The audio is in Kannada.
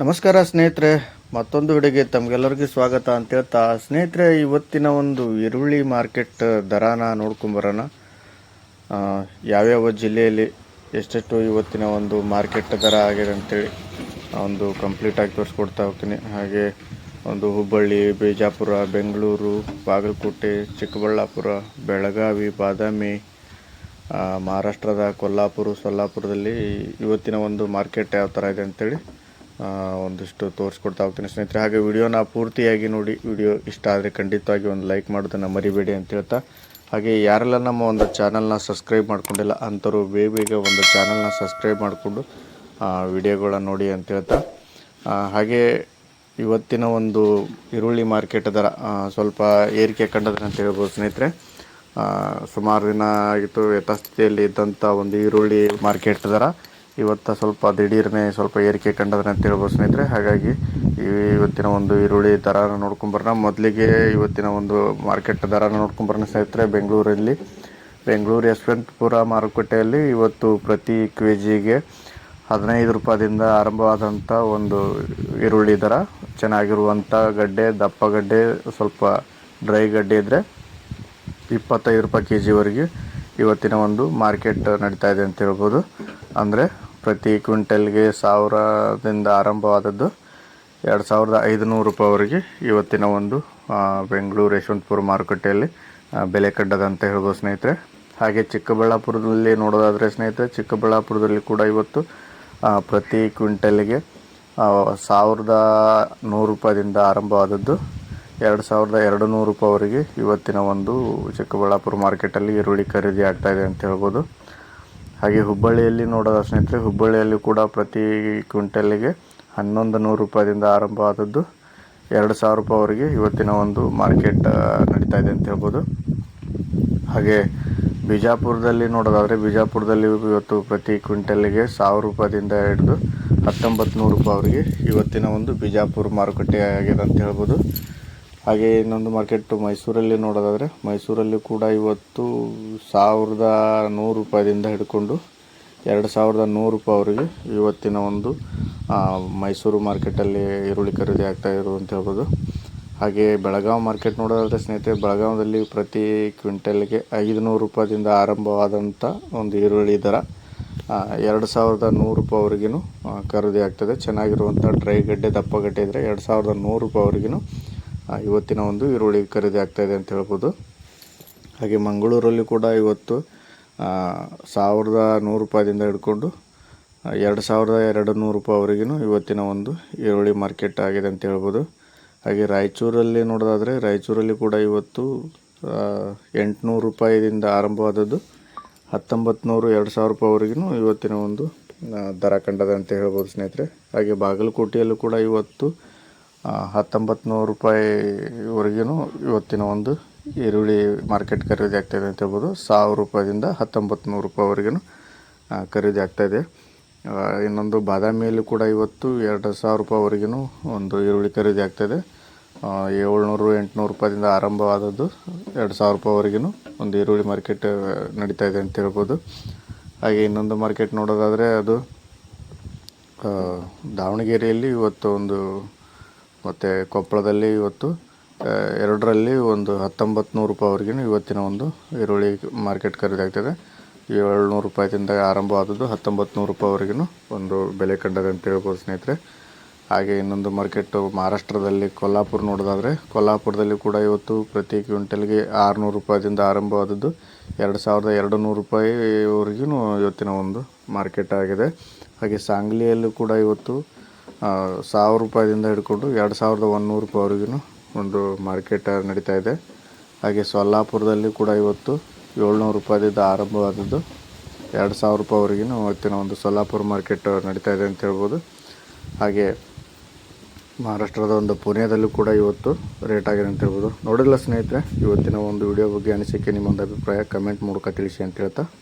ನಮಸ್ಕಾರ ಸ್ನೇಹಿತರೆ, ಮತ್ತೊಂದು ವಿಡಿಯೋಗೆ ತಮಗೆಲ್ಲರಿಗೂ ಸ್ವಾಗತ ಅಂತ ಹೇಳ್ತಾ, ಸ್ನೇಹಿತರೆ, ಇವತ್ತಿನ ಒಂದು ಈರುಳ್ಳಿ ಮಾರ್ಕೆಟ್ ದರಾನ ನೋಡ್ಕೊಂಬರೋಣ ಯಾವ್ಯಾವ ಜಿಲ್ಲೆಯಲ್ಲಿ ಎಷ್ಟೆಷ್ಟು ಇವತ್ತಿನ ಒಂದು ಮಾರ್ಕೆಟ್ ದರ ಆಗಿದೆ ಅಂತೇಳಿ ಒಂದು ಕಂಪ್ಲೀಟಾಗಿ ತೋರಿಸ್ಕೊಡ್ತಾ ಹೋಗ್ತೀನಿ. ಹಾಗೆ ಒಂದು ಹುಬ್ಬಳ್ಳಿ, ಬಿಜಾಪುರ, ಬೆಂಗಳೂರು, ಬಾಗಲಕೋಟೆ, ಚಿಕ್ಕಬಳ್ಳಾಪುರ, ಬೆಳಗಾವಿ, ಬಾದಾಮಿ ಮಹಾರಾಷ್ಟ್ರದ ಕೊಲ್ಲಾಪುರ, ಸೊಲ್ಲಾಪುರದಲ್ಲಿ ಇವತ್ತಿನ ಒಂದು ಮಾರ್ಕೆಟ್ ಯಾವ ಥರ ಇದೆ ಅಂತೇಳಿ ಒಂದಿಷ್ಟು ತೋರಿಸ್ಕೊಡ್ತಾ ಹೋಗ್ತೀನಿ ಸ್ನೇಹಿತರೆ. ಹಾಗೆ ವಿಡಿಯೋನ ಪೂರ್ತಿಯಾಗಿ ನೋಡಿ, ವಿಡಿಯೋ ಇಷ್ಟ ಆದರೆ ಖಂಡಿತವಾಗಿ ಒಂದು ಲೈಕ್ ಮಾಡೋದನ್ನು ಮರಿಬೇಡಿ ಅಂತ ಹೇಳ್ತಾ. ಹಾಗೆ ಯಾರೆಲ್ಲ ನಮ್ಮ ಒಂದು ಚಾನಲ್ನ ಸಬ್ಸ್ಕ್ರೈಬ್ ಮಾಡ್ಕೊಂಡಿಲ್ಲ, ಅಂಥವ್ರು ಬೇಗ ಬೇಗ ಒಂದು ಚಾನಲ್ನ ಸಬ್ಸ್ಕ್ರೈಬ್ ಮಾಡಿಕೊಂಡು ವಿಡಿಯೋಗಳನ್ನ ನೋಡಿ ಅಂತ ಹೇಳ್ತಾ. ಹಾಗೆ ಇವತ್ತಿನ ಒಂದು ಈರುಳ್ಳಿ ಮಾರ್ಕೆಟ್ ದರ ಸ್ವಲ್ಪ ಏರಿಕೆ ಕಂಡದ್ರೆ ಅಂತ ಹೇಳ್ಬೋದು ಸ್ನೇಹಿತರೆ. ಸುಮಾರು ದಿನ ಆಗಿತ್ತು, ಯಥಾಸ್ಥಿತಿಯಲ್ಲಿ ಇದ್ದಂಥ ಒಂದು ಈರುಳ್ಳಿ ಮಾರ್ಕೆಟ್ ದರ ಇವತ್ತು ಸ್ವಲ್ಪ ದಿಢೀರ್ನೆ ಸ್ವಲ್ಪ ಏರಿಕೆ ಕಂಡದ್ರೆ ಅಂತ ಹೇಳ್ಬೋದು ಸ್ನೇಹಿತರೆ. ಹಾಗಾಗಿ ಇವತ್ತಿನ ಒಂದು ಈರುಳ್ಳಿ ದರನ ನೋಡ್ಕೊಂಬರೋಣ ಮೊದಲಿಗೆ ಇವತ್ತಿನ ಒಂದು ಮಾರ್ಕೆಟ್ ದರನ ನೋಡ್ಕೊಂಬರೋಣ ಸ್ನೇಹಿತರೆ. ಬೆಂಗಳೂರಲ್ಲಿ, ಬೆಂಗಳೂರು ಯಶವಂತಪುರ ಮಾರುಕಟ್ಟೆಯಲ್ಲಿ ಇವತ್ತು ಪ್ರತಿ ಕೆ ಜಿಗೆ ಹದಿನೈದು ರೂಪಾಯಿಂದ ಆರಂಭವಾದಂಥ ಒಂದು ಈರುಳ್ಳಿ ದರ. ಚೆನ್ನಾಗಿರುವಂಥ ಗಡ್ಡೆ, ದಪ್ಪ ಗಡ್ಡೆ, ಸ್ವಲ್ಪ ಡ್ರೈ ಗಡ್ಡೆ ಇದ್ದರೆ ಇಪ್ಪತ್ತೈದು ರೂಪಾಯಿ ಕೆ ಜಿವರೆಗೆ ಇವತ್ತಿನ ಒಂದು ಮಾರ್ಕೆಟ್ ನಡೀತಾ ಇದೆ ಅಂತ ಹೇಳ್ಬೋದು. ಅಂದರೆ ಪ್ರತಿ ಕ್ವಿಂಟಲ್ಗೆ ಸಾವಿರದಿಂದ ಆರಂಭವಾದದ್ದು ಎರಡು ಸಾವಿರದ ಐದುನೂರು ರೂಪಾಯಿವರೆಗೆ ಇವತ್ತಿನ ಒಂದು ಬೆಂಗಳೂರು ಯಶವಂತಪುರ ಮಾರುಕಟ್ಟೆಯಲ್ಲಿ ಬೆಲೆ ಕಡ್ಡದಂತ ಹೇಳ್ಬೋದು ಸ್ನೇಹಿತರೆ. ಹಾಗೆ ಚಿಕ್ಕಬಳ್ಳಾಪುರದಲ್ಲಿ ನೋಡೋದಾದರೆ ಸ್ನೇಹಿತರೆ, ಚಿಕ್ಕಬಳ್ಳಾಪುರದಲ್ಲಿ ಕೂಡ ಇವತ್ತು ಪ್ರತಿ ಕ್ವಿಂಟಲ್ಗೆ ಸಾವಿರದ ನೂರು ರೂಪಾಯಿದಿಂದ ಆರಂಭವಾದದ್ದು ಎರಡು ಸಾವಿರದ ಎರಡು ನೂರು ರೂಪಾಯಿವರೆಗೆ ಇವತ್ತಿನ ಒಂದು ಚಿಕ್ಕಬಳ್ಳಾಪುರ ಮಾರ್ಕೆಟಲ್ಲಿ ಈರುಳ್ಳಿ ಖರೀದಿ ಆಗ್ತಾಯಿದೆ ಅಂತ ಹೇಳ್ಬೋದು. ಹಾಗೆ ಹುಬ್ಬಳ್ಳಿಯಲ್ಲಿ ನೋಡೋದ ಸ್ನೇಹಿತರೆ, ಹುಬ್ಬಳ್ಳಿಯಲ್ಲಿ ಕೂಡ ಪ್ರತಿ ಕ್ವಿಂಟಲ್ಗೆ ಹನ್ನೊಂದು ನೂರು ಆರಂಭ ಆದದ್ದು ಎರಡು ಸಾವಿರ ರೂಪಾಯಿವರೆಗೆ ಇವತ್ತಿನ ಒಂದು ಮಾರ್ಕೆಟ್ ನಡೀತಾ ಇದೆ ಅಂತ ಹೇಳ್ಬೋದು. ಹಾಗೆ ಬಿಜಾಪುರದಲ್ಲಿ ನೋಡೋದಾದರೆ, ಬಿಜಾಪುರದಲ್ಲಿ ಇವತ್ತು ಪ್ರತಿ ಕ್ವಿಂಟಲ್ಗೆ ಸಾವಿರ ರೂಪಾಯಿಂದ ಹಿಡಿದು ಹತ್ತೊಂಬತ್ತು ನೂರು ರೂಪಾಯಿವರೆಗೆ ಇವತ್ತಿನ ಒಂದು ಬಿಜಾಪುರ ಮಾರುಕಟ್ಟೆ ಆಗಿದೆ ಅಂತ ಹೇಳ್ಬೋದು. ಹಾಗೆ ಇನ್ನೊಂದು ಮಾರ್ಕೆಟ್ ಮೈಸೂರಲ್ಲಿ ನೋಡೋದಾದರೆ, ಮೈಸೂರಲ್ಲಿ ಕೂಡ ಇವತ್ತು ಸಾವಿರದ ನೂರು ರೂಪಾಯಿಂದ ಹಿಡ್ಕೊಂಡು ಎರಡು ಸಾವಿರದ ನೂರು ರೂಪಾಯಿವರೆಗೆ ಇವತ್ತಿನ ಒಂದು ಮೈಸೂರು ಮಾರ್ಕೆಟಲ್ಲಿ ಈರುಳ್ಳಿ ಖರೀದಿ ಆಗ್ತಾ ಇರೋದು ಅಂತ ಹೇಳ್ಬೋದು. ಹಾಗೆ ಬೆಳಗಾವಿ ಮಾರ್ಕೆಟ್ ನೋಡೋದಾದರೆ ಸ್ನೇಹಿತರೆ ಬೆಳಗಾವದಲ್ಲಿ ಪ್ರತಿ ಕ್ವಿಂಟಲ್ಗೆ ಐದುನೂರು ರೂಪಾಯಿಂದ ಆರಂಭವಾದಂಥ ಒಂದು ಈರುಳ್ಳಿ ದರ ಎರಡು ಸಾವಿರದ ನೂರು ರೂಪಾಯಿವರೆಗೂ ಖರೀದಿ ಆಗ್ತದೆ. ಚೆನ್ನಾಗಿರುವಂಥ ಡ್ರೈ ಗಡ್ಡೆ ದಪ್ಪ ಗಡ್ಡೆ ಇದ್ದರೆ ಎರಡು ಸಾವಿರದ ನೂರು ರೂಪಾಯಿವರೆಗೂ ಇವತ್ತಿನ ಒಂದು ಈರುಳ್ಳಿ ಖರೀದಿ ಇದೆ ಅಂತ ಹೇಳ್ಬೋದು. ಹಾಗೆ ಮಂಗಳೂರಲ್ಲಿ ಕೂಡ ಇವತ್ತು ಸಾವಿರದ ನೂರು ರೂಪಾಯಿಂದ ಹಿಡ್ಕೊಂಡು ಎರಡು ಸಾವಿರದ ಎರಡು ನೂರು ರೂಪಾಯಿವರೆಗೂ ಇವತ್ತಿನ ಒಂದು ಈರುಳ್ಳಿ ಮಾರ್ಕೆಟ್ ಆಗಿದೆ ಅಂತ ಹೇಳ್ಬೋದು. ಹಾಗೆ ರಾಯಚೂರಲ್ಲಿ ನೋಡೋದಾದರೆ, ರಾಯಚೂರಲ್ಲಿ ಕೂಡ ಇವತ್ತು ಎಂಟುನೂರು ರೂಪಾಯಿದಿಂದ ಆರಂಭವಾದದ್ದು ಹತ್ತೊಂಬತ್ತು ನೂರು ಎರಡು ಸಾವಿರ ರೂಪಾಯಿವರೆಗೂ ಇವತ್ತಿನ ಒಂದು ದರ ಕಂಡದ ಅಂತ ಹೇಳ್ಬೋದು ಸ್ನೇಹಿತರೆ. ಹಾಗೆ ಬಾಗಲಕೋಟೆಯಲ್ಲೂ ಕೂಡ ಇವತ್ತು ಹತ್ತೊಂಬತ್ತು ನೂರು ರೂಪಾಯಿವರೆಗೂ ಇವತ್ತಿನ ಒಂದು ಈರುಳ್ಳಿ ಮಾರ್ಕೆಟ್ ಖರೀದಿ ಆಗ್ತಾಯಿದೆ ಅಂತ ಹೇಳ್ಬೋದು. ಸಾವಿರ ರೂಪಾಯಿಂದ ಹತ್ತೊಂಬತ್ತು ನೂರು ರೂಪಾಯಿವರೆಗೂ ಖರೀದಿ ಆಗ್ತಾಯಿದೆ ಇನ್ನೊಂದು ಬಾದಾಮಿಯಲ್ಲಿ ಕೂಡ ಇವತ್ತು ಎರಡು ಸಾವಿರ ರೂಪಾಯಿವರೆಗೂ ಒಂದು ಈರುಳ್ಳಿ ಖರೀದಿ ಆಗ್ತಾಯಿದೆ ಏಳ್ನೂರು, ಎಂಟುನೂರು ರೂಪಾಯಿಂದ ಆರಂಭವಾದದ್ದು ಎರಡು ಸಾವಿರ ರೂಪಾಯಿವರೆಗೂ ಒಂದು ಈರುಳ್ಳಿ ಮಾರ್ಕೆಟ್ ನಡೀತಾ ಇದೆ ಅಂತ ಹೇಳ್ಬೋದು. ಹಾಗೆ ಇನ್ನೊಂದು ಮಾರ್ಕೆಟ್ ನೋಡೋದಾದರೆ ಅದು ದಾವಣಗೆರೆಯಲ್ಲಿ ಇವತ್ತು ಒಂದು ಮತ್ತು ಕೊಪ್ಪಳದಲ್ಲಿ ಇವತ್ತು ಎರಡರಲ್ಲಿ ಒಂದು ಹತ್ತೊಂಬತ್ತು ನೂರು ರೂಪಾಯಿವರೆಗೂ ಇವತ್ತಿನ ಒಂದು ಈರುಳ್ಳಿ ಮಾರ್ಕೆಟ್ ಖರೀದಿ ಆಗ್ತದೆ ಏಳ್ನೂರು ರೂಪಾಯಿದಿಂದ ಆರಂಭವಾದದ್ದು ಹತ್ತೊಂಬತ್ತು ನೂರು ರೂಪಾಯಿವರೆಗೂ ಒಂದು ಬೆಲೆ ಕಂಡದೆ ಅಂತ ಹೇಳ್ಬೋದು ಸ್ನೇಹಿತರೆ. ಹಾಗೆ ಇನ್ನೊಂದು ಮಾರ್ಕೆಟು ಮಹಾರಾಷ್ಟ್ರದಲ್ಲಿ ಕೊಲ್ಲಾಪುರ ನೋಡೋದಾದರೆ, ಕೊಲ್ಲಾಪುರದಲ್ಲಿ ಕೂಡ ಇವತ್ತು ಪ್ರತಿ ಕ್ವಿಂಟಲ್ಗೆ ಆರುನೂರು ರೂಪಾಯಿದಿಂದ ಆರಂಭವಾದದ್ದು ಎರಡು ಸಾವಿರದ ಎರಡು ನೂರು ರೂಪಾಯಿವರೆಗೂ ಇವತ್ತಿನ ಒಂದು ಮಾರ್ಕೆಟ್ ಆಗಿದೆ. ಹಾಗೆ ಸಾಂಗ್ಲಿಯಲ್ಲೂ ಕೂಡ ಇವತ್ತು ಸಾವಿರ ರೂಪಾಯಿದಿಂದ ಹಿಡ್ಕೊಂಡು ಎರಡು ಸಾವಿರದ ಒಂದುನೂರು ರೂಪಾಯಿವರೆಗೂ ಒಂದು ಮಾರ್ಕೆಟ್ ನಡೀತಾ ಇದೆ. ಹಾಗೆ ಸೊಲ್ಲಾಪುರದಲ್ಲಿ ಕೂಡ ಇವತ್ತು ಏಳ್ನೂರು ರೂಪಾಯಿದಿಂದ ಆರಂಭವಾದದ್ದು. ಎರಡು ಸಾವಿರ ರೂಪಾಯಿವರೆಗೂ ಇವತ್ತಿನ ಒಂದು ಸೊಲ್ಲಾಪುರ ಮಾರ್ಕೆಟ್ ನಡೀತಾ ಇದೆ ಅಂತ ಹೇಳ್ಬೋದು. ಹಾಗೆ ಮಹಾರಾಷ್ಟ್ರದ ಒಂದು ಪುಣೆಯಲ್ಲೂ ಕೂಡ ಇವತ್ತು ರೇಟ್ ಆಗಿದೆ ಅಂತ ಹೇಳ್ಬೋದು. ನೋಡಿಲ್ಲ ಸ್ನೇಹಿತರೆ, ಇವತ್ತಿನ ಒಂದು ವಿಡಿಯೋ ಬಗ್ಗೆ ಅನಿಸಿಕೆ ನಿಮ್ಮ ಒಂದು ಅಭಿಪ್ರಾಯ ಕಮೆಂಟ್ ಮೂಲಕ ತಿಳಿಸಿ ಅಂತ ಹೇಳ್ತಾ